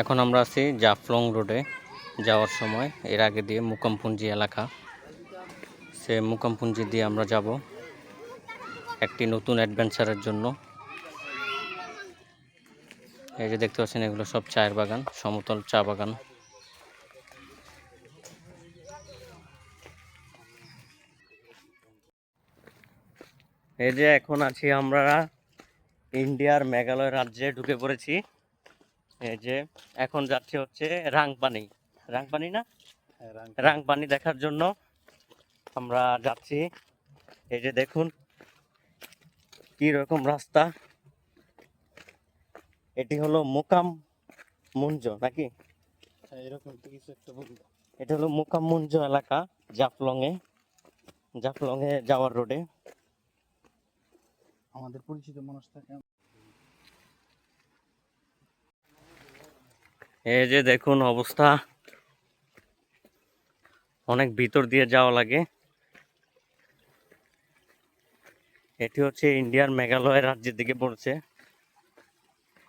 এখন আমরা আছি জাফলং রোডে যাওয়ার সময়। এর আগে দিয়ে মুকামপুঞ্জি এলাকা। সে মুকামপুঞ্জি দিয়ে আমরা যাব একটি নতুন অ্যাডভেঞ্চারের জন্য। এই যে দেখতে পাচ্ছেন, এগুলো সব চায়ের বাগান, সমতল চা বাগান। এই যে এখন আছি আমরা ইন্ডিয়ার মেঘালয় রাজ্যে ঢুকে পড়েছি। এই যে এখন যাচ্ছে হচ্ছে রাংপানি রাংপানি না? রাংপানি দেখার জন্য আমরা যাচ্ছি। এই যে দেখুন কি রকম রাস্তা। এটি হলো মোকাম মুঞ্জ নাকি? এরকম কিছু একটা বলব। এটা হলো মোকাম মুঞ্জ এলাকা জাফলং এ জাফলং এ। যাওয়ার রোডে আমাদের পরিচিত মানুষ থাকে। এই যে দেখুন অবস্থা। অনেক ভিতর দিয়ে যাওয়া লাগে। এটি হচ্ছে ইন্ডিয়ার মেঘালয় রাজ্যের দিকে পড়ছে।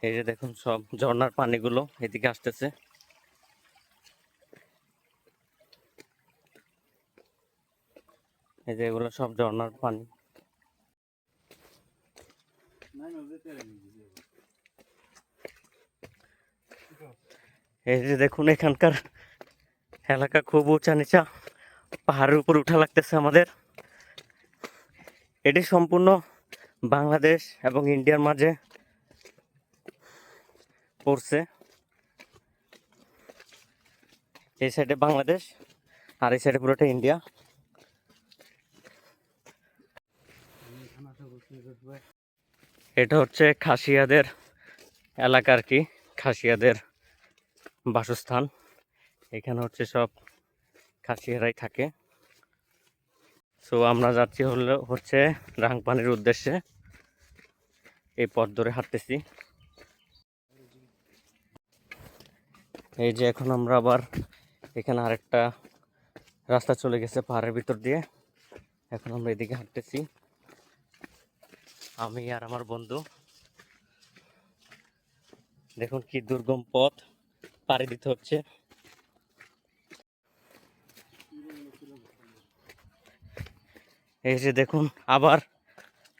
এই যে দেখুন সব ঝর্ণার পানিগুলো এদিকে আসতেছে। এই যে এগুলো সব ঝর্ণার পানি। এই যে দেখুন এখানকার এলাকা খুব উঁচা নিচা। পাহাড়ের উপর উঠা লাগতেছে আমাদের। এটি সম্পূর্ণ বাংলাদেশ এবং ইন্ডিয়ার মাঝে পড়ছে। এই সাইডে বাংলাদেশ আর এই সাইডে পুরোটা ইন্ডিয়া। এটা হচ্ছে খাসিয়াদের এলাকার কি, খাসিয়াদের বাসস্থান। এখানে হচ্ছে সব খাসিয়ারাই থাকে। সো আমরা যাচ্ছি হলো, হচ্ছে রাংপানির উদ্দেশ্যে। এই পথ ধরে হাঁটতেছি। এই যে এখন আমরা আবার এখানে আরেকটা রাস্তা চলে গেছে পাহাড়ের ভিতর দিয়ে। এখন আমরা এদিকে হাঁটতেছি। আমি আর আমার বন্ধু। দেখুন কি দুর্গম পথ। পাড়ি দিতে হচ্ছে। এই যে দেখুন, আবার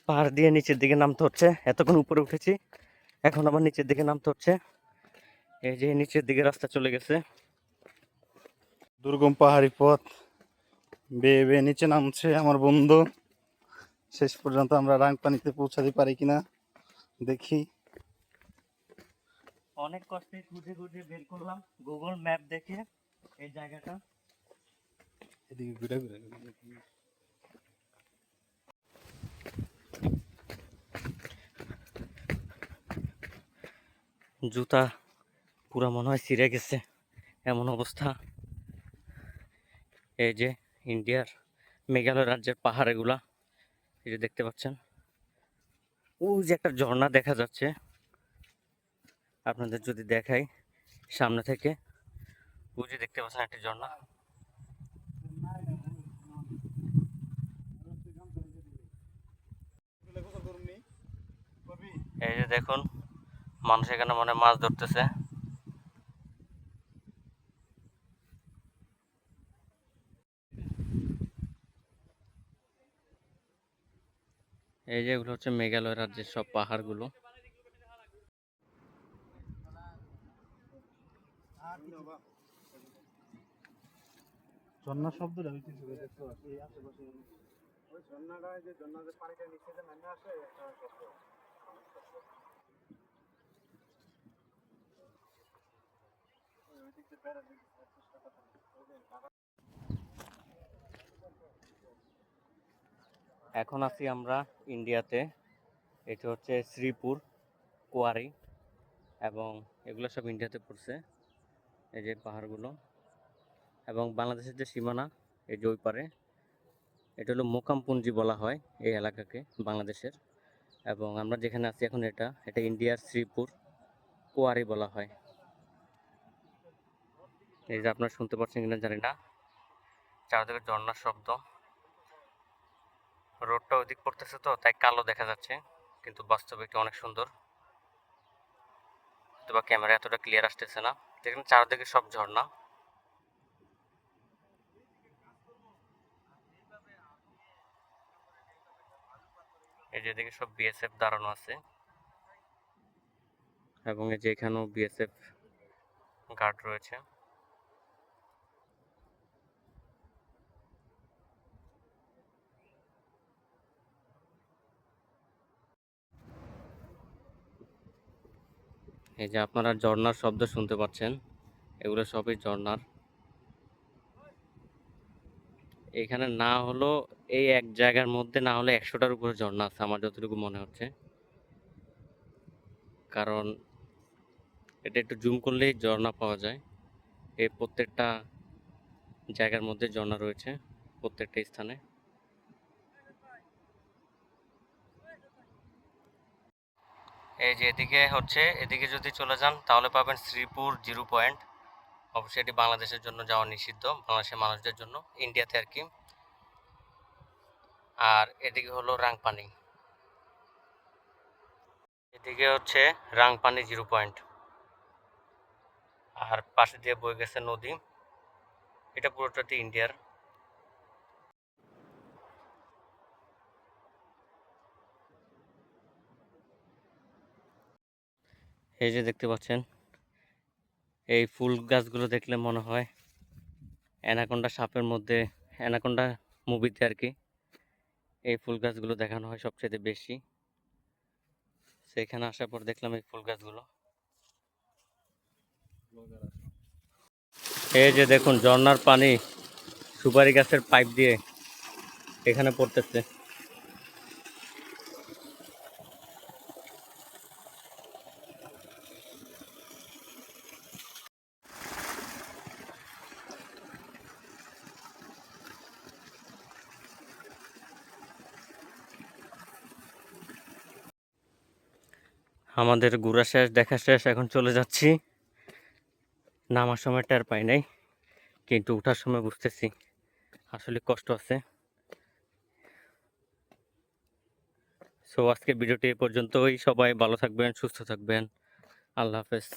পাহাড় দিয়ে নিচের দিকে নামতে হচ্ছে। এতক্ষণ উপরে উঠেছি, এখন আবার নিচের দিকে নামতে হচ্ছে। এই যে নিচের দিকে রাস্তা চলে গেছে। দুর্গম পাহাড়ি পথ, বেয়ে বেয়ে নিচে নামছে আমার বন্ধু। শেষ পর্যন্ত আমরা রাংপানিতে পৌঁছাতে পারি কিনা দেখি। অনেক কষ্টে খুঁজে খুঁজে বের করলাম। গুগল ম্যাপ দেখে এই জায়গাটা। এদিকে ঘুরে ঘুরে। জুতা পুরা মনে হয় ছিঁড়ে গেছে এমন অবস্থা। এই যে ইন্ডিয়ার মেঘালয় রাজ্যের পাহাড় এগুলা এই যে দেখতে পাচ্ছেন। ওই যে একটা ঝর্ণা দেখা যাচ্ছে। আপনাদের যদি দেখাই সামনে থেকে বুঝে দেখতে পাচ্ছেন একটা ঝর্ণা। এই যে দেখুন, মানুষ এখানে মনে মাছ ধরতেছে। এই যে এগুলো হচ্ছে মেঘালয় রাজ্যের সব পাহাড়গুলো। ঝর্ণা শব্দটা হইতেছে দেখতে পাচ্ছি। এই আশেপাশে ওই ঝর্ণাটা যে ঝর্ণাতে পানিটা নিচে যে নামে আসে একটা শব্দ। ওই দিক দিয়ে বেড়া দিকে চেষ্টা করতে ওই যে বাগান। এখন আছি আমরা ইন্ডিয়াতে। এটা হচ্ছে শ্রীপুর কোয়ারি এবং এগুলো সব ইন্ডিয়াতে পড়ছে। এই যে পাহাড়গুলো এবং বাংলাদেশের যে সীমানা, এই যে ওই পারে, এটা হলো মোকামপুঞ্জি বলা হয় এই এলাকাকে বাংলাদেশের। এবং আমরা যেখানে আছি এখন এটা এটা ইন্ডিয়ার শ্রীপুর, কোয়ারি বলা হয়। এই যে আপনারা শুনতে পাচ্ছেন কিনা জানি না। চারদিকে ঝর্ণার শব্দ। রোডটা ওদিক পড়তেছে তো, তাই কালো দেখা যাচ্ছে, কিন্তু বাস্তবে এটি অনেক সুন্দর। অথবা ক্যামেরা এতটা ক্লিয়ার আসতেছে না। দেখেন চারদিকে সব ঝর্ণা। এই যে এদিকে সব বিএসএফ দাঁড়ানো আছে। এবং এই যে এখানেও বিএসএফ গার্ড রয়েছে। এই যে আপনারা ঝর্ণার শব্দ শুনতে পাচ্ছেন, এগুলো সবই ঝর্ণার। এখানে না হলো এই এক জায়গার মধ্যে, না হলে একশোটার উপরে ঝর্ণা আছে, আমার যতটুকু মনে হচ্ছে। কারণ এটা একটু জুম করলেই ঝর্ণা পাওয়া যায়। এই প্রত্যেকটা জায়গার মধ্যে ঝর্ণা রয়েছে, প্রত্যেকটা স্থানে। এই যে এদিকে হচ্ছে, এদিকে যদি চলে যান, তাহলে পাবেন শ্রীপুর জিরো পয়েন্ট। অবশ্যই এটি বাংলাদেশের জন্য যাওয়া নিষিদ্ধ, বাংলাদেশের মানুষদের জন্য, ইন্ডিয়াতে আর কি। আর এদিকে হলো রাংপানি। এদিকে হচ্ছে রাংপানি জিরো পয়েন্ট। আর পাশে দিয়ে বয়ে গেছে নদী। এটা পুরোটাতে ইন্ডিয়ার। এই যে দেখতে পাচ্ছেন, এই ফুল গাছগুলো দেখলে মনে হয় অ্যানাকোন্ডা সাপের মধ্যে, অ্যানাকোন্ডা মুভিতে আর কি, এই ফুল গাছগুলো দেখানো হয় সবচেয়ে বেশি। সেখানে আসার পর দেখলাম এই ফুল গাছগুলো। এই যে দেখুন ঝর্ণার পানি সুপারি গাছের পাইপ দিয়ে এখানে পড়তেছে। আমাদের ঘোরা শেষ, দেখা শেষ, এখন চলে যাচ্ছি। নামার সময় টের পাই নাই, কিন্তু ওঠার সময় বুঝতেছি, আসলে কষ্ট আছে। সো আজকে ভিডিওটি এ পর্যন্তই। সবাই ভালো থাকবেন, সুস্থ থাকবেন। আল্লাহ হাফেজ।